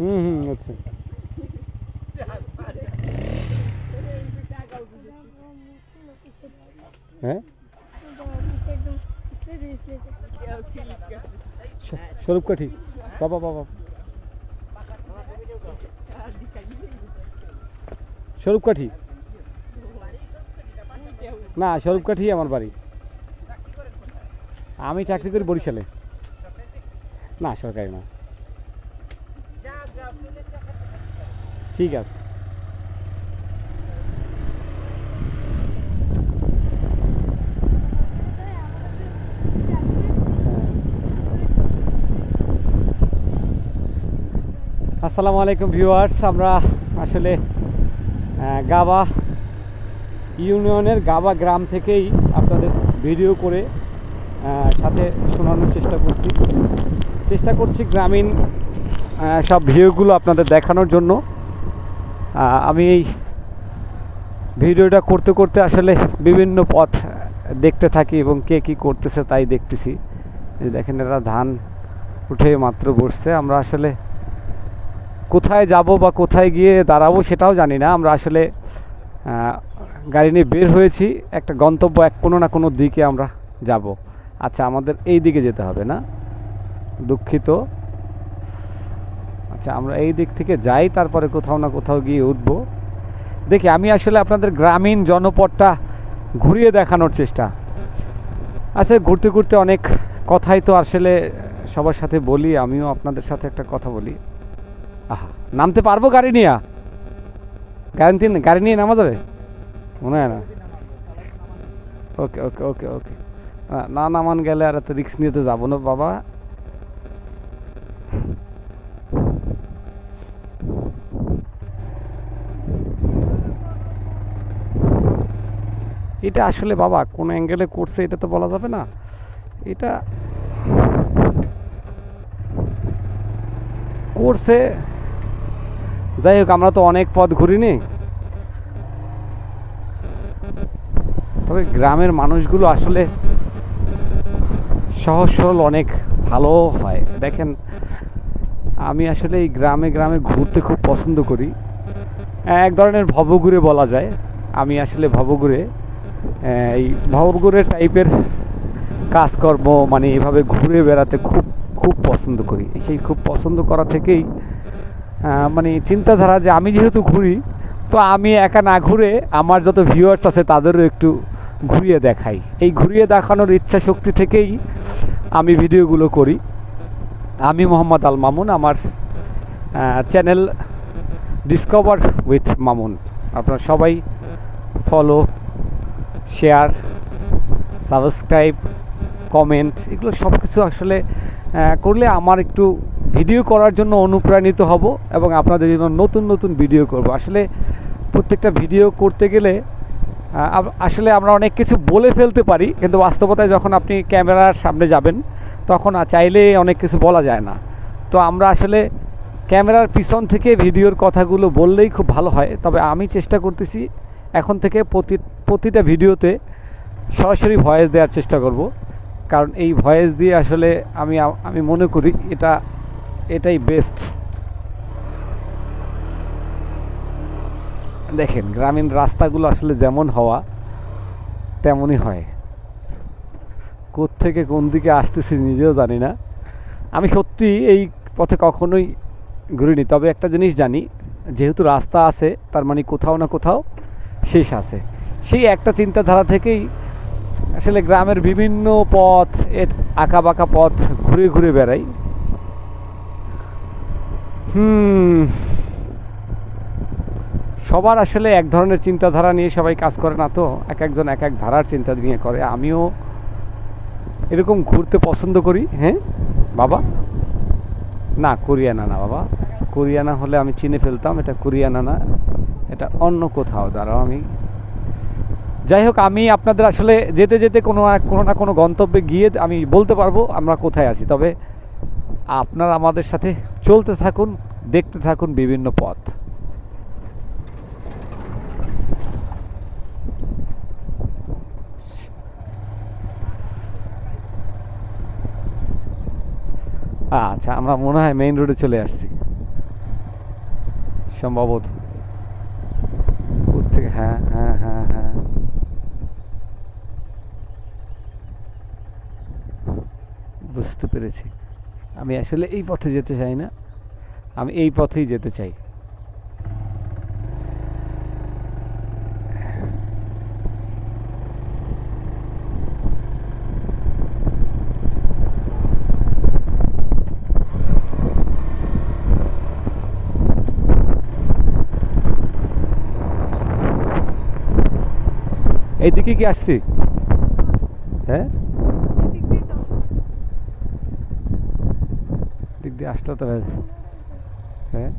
হুম হুম আচ্ছা। হ্যাঁ? স্বরূপ কাঠি। বাবা বাবা। স্বরূপ কাঠি? না, স্বরূপ কাঠি আমার বাড়ি। আমি চাকরি করি বরিশালে। না, সরকারি না। ঠিক আছে। আসসালামু আলাইকুম, ভিউয়ার্স। আমরা আসলে গাবা ইউনিয়নের গাবা গ্রাম থেকেই আপনাদের ভিডিও করে সাথে শোনানোর চেষ্টা করছি। চেষ্টা করছি গ্রামীণ সব ভিডিওগুলো আপনাদের দেখানোর জন্য। আমি এই ভিডিওটা করতে করতে আসলে বিভিন্ন পথ দেখতে থাকি এবং কে কী করতেছে তাই দেখতেছি। এই দেখেন এরা ধান উঠে মাত্র বসছে। আমরা আসলে কোথায় যাব বা কোথায় গিয়ে দাঁড়াবো সেটাও জানি না। আমরা আসলে গাড়ি নিয়ে বের হয়েছি। একটা গন্তব্য এক কোনো না কোনো দিকে আমরা যাব। আচ্ছা আমাদের এই দিকে যেতে হবে না? দুঃখিত। আচ্ছা আমরা এই দিক থেকে যাই, তারপরে কোথাও না কোথাও গিয়ে উঠবো। দেখি, আমি আসলে আপনাদের গ্রামীণ জনপদটা ঘুরিয়ে দেখানোর চেষ্টা। আচ্ছা ঘুরতে ঘুরতে অনেক কথাই তো আসলে সবার সাথে বলি, আমিও আপনাদের সাথে একটা কথা বলি। আহা, নামতে পারব গাড়ি নিয়ে? গাড়ি গাড়ি নিয়ে নামা যাবে? মনে হয় না। ওকে ওকে ওকে ওকে। না নামান গেলে আর এত রিক্স নিয়ে তো যাব না, বাবা। এটা আসলে বাবা, কোন অ্যাঙ্গেলে করছে, এটা তো বলা যাবে না। এটা করছে। যাই হোক, আমরা তো অনেক পথ ঘুরিনি। তবে গ্রামের মানুষগুলো আসলে সহজ সরল অনেক ভালো হয়। দেখেন, আমি আসলে এই গ্রামে গ্রামে ঘুরতে খুব পছন্দ করি। এক ধরনের ভবঘুরে বলা যায়। আমি আসলে ভবঘুরে এই ভবঘুরে টাইপের কাজকর্ম মানে এভাবে ঘুরে বেড়াতে খুব খুব পছন্দ করি। সেই খুব পছন্দ করা থেকেই মানে চিন্তাধারা যে আমি যেহেতু ঘুরি, তো আমি একা না ঘুরে আমার যত ভিউয়ার্স আছে তাদেরও একটু ঘুরিয়ে দেখাই। এই ঘুরিয়ে দেখানোর ইচ্ছা শক্তি থেকেই আমি ভিডিওগুলো করি। আমি মোহাম্মদ আল মামুন, আমার চ্যানেল ডিসকভার উইথ মামুন আপনারা সবাই ফলো শেয়ার, সাবস্ক্রাইব, কমেন্ট, এগুলো সব কিছু আসলে করলে আমার একটু ভিডিও করার জন্য অনুপ্রাণিত হব এবং আপনাদের জন্য নতুন নতুন ভিডিও করব। আসলে প্রত্যেকটা ভিডিও করতে গেলে আসলে আমরা অনেক কিছু বলে ফেলতে পারি, কিন্তু বাস্তবতায় যখন আপনি ক্যামেরার সামনে যাবেন, তখন চাইলে অনেক কিছু বলা যায় না। তো আমরা আসলে ক্যামেরার পিছন থেকে ভিডিওর কথাগুলো বললেই খুব ভালো হয়, তবে আমি চেষ্টা করতেছি এখন থেকে প্রতি প্রতিটা ভিডিওতে সরাসরি ভয়েস দেওয়ার চেষ্টা করব। কারণ এই ভয়েস দিয়ে আসলে আমি আমি মনে করি এটা, এটাই বেস্ট দেখেন, গ্রামীণ রাস্তাগুলো আসলে যেমন হওয়া, তেমনই হয়। থেকে কোন দিকে আসতেছি নিজেও জানি না। আমি সত্যি এই পথে কখনোই ঘুরিনি। তবে একটা জিনিস জানি, যেহেতু রাস্তা আছে, তার মানে কোথাও না কোথাও শেষ আছে। সেই একটা চিন্তাধারা থেকেই আসলে গ্রামের বিভিন্ন পথ, এর আঁকা বাঁকা পথ ঘুরে ঘুরে বেড়াই। হুম, সবার আসলে এক ধরনের চিন্তাধারা নিয়ে সবাই কাজ করে না তো, এক একজন এক এক ধারার চিন্তা নিয়ে করে। আমিও এরকম ঘুরতে পছন্দ করি হ্যাঁ? বাবা? না, কোরিয়ানা না বাবা। কোরিয়ানা হলে আমি চিনে ফেলতাম, এটা কোরিয়ানা না, এটা অন্য কোথাও। দাঁড়াও আমি যাই হোক, আমি আপনাদের আসলে যেতে যেতে কোনো কোনো না কোনো গন্তব্যে গিয়ে আমি বলতে পারব আমরা কোথায় আছি। তবে আপনারা আমাদের সাথে চলতে থাকুন, দেখতে থাকুন বিভিন্ন পথ। আচ্ছা আমরা মনে হয় মেইন রোডে চলে আসছি। সম্ভবত। হ্যাঁ হ্যাঁ বুঝতে পেরেছি। আমি আসলে এই পথে যেতে চাই না। আমি এই পথেই যেতে চাই। এইদিকে কি আসছি? হ্যাঁ দিক দিয়ে আসলে তো হয়।